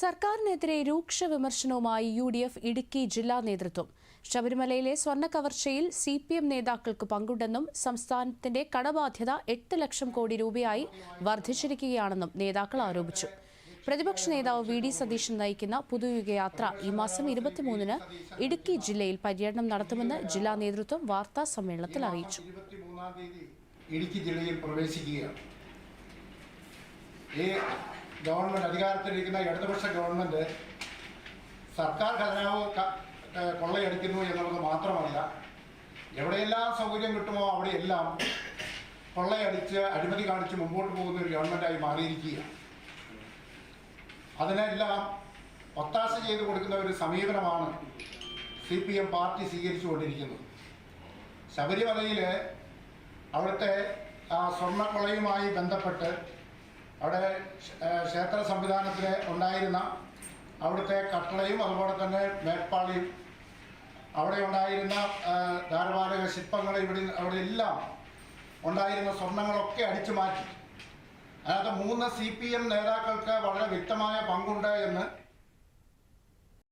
സർക്കാരിനെതിരെ രൂക്ഷ വിമർശനവുമായി യു ഡി എഫ് ഇടുക്കി ജില്ലാ നേതൃത്വം. ശബരിമലയിലെ സ്വർണ കവർച്ചയിൽ സി പി എം നേതാക്കൾക്ക് പങ്കുണ്ടെന്നും സംസ്ഥാനത്തിന്റെ കടബാധ്യത എട്ട് ലക്ഷം കോടി രൂപയായി വർദ്ധിച്ചിരിക്കുകയാണെന്നും നേതാക്കൾ ആരോപിച്ചു. പ്രതിപക്ഷ നേതാവ് വി ഡി സതീശൻ നയിക്കുന്ന പുതുയുഗയാത്ര ഈ മാസം ഇരുപത്തിമൂന്നിന് ഇടുക്കി ജില്ലയിൽ പര്യടനം നടത്തുമെന്ന് ജില്ലാ നേതൃത്വം വാർത്താ സമ്മേളനത്തിൽ അറിയിച്ചു. ഇടുക്കി ജില്ലയിൽ പ്രവേശിക്കുകയാണ്. ഗവൺമെന്റ് അധികാരത്തിലിരിക്കുന്ന ഇടതുപക്ഷ ഗവൺമെന്റ് സർക്കാർ ഖജനാവ് കൊള്ളയടിക്കുന്നു എന്നുള്ളത് മാത്രമല്ല എവിടെയെല്ലാം സൗകര്യം കിട്ടുമോ അവിടെയെല്ലാം കൊള്ളയടിച്ച് അഴിമതി കാണിച്ച് മുമ്പോട്ട് പോകുന്ന ഒരു ഗവൺമെന്റായി മാറിയിരിക്കുകയാണ്. അതിനെല്ലാം ഒത്താശ ചെയ്തു കൊടുക്കുന്ന ഒരു സമീപനമാണ് സി പി എം പാർട്ടി സ്വീകരിച്ചുകൊണ്ടിരിക്കുന്നത്. ശബരിമലയിൽ അവിടുത്തെ സ്വർണക്കൊളയുമായി ബന്ധപ്പെട്ട് അവിടെ ക്ഷേത്ര സംവിധാനത്തിൽ ഉണ്ടായിരുന്ന അവിടുത്തെ കട്ടളയും അതുപോലെ തന്നെ മേൽപ്പാളിയും അവിടെ ഉണ്ടായിരുന്ന ധാരവാഹിക ശില്പങ്ങൾ ഇവിടെ അവിടെ എല്ലാം ഉണ്ടായിരുന്ന സ്വർണങ്ങളൊക്കെ അടിച്ചു മാറ്റി. അതിനകത്ത് മൂന്ന് സി പി എം നേതാക്കൾക്ക് വളരെ വ്യക്തമായ പങ്കുണ്ട് എന്ന്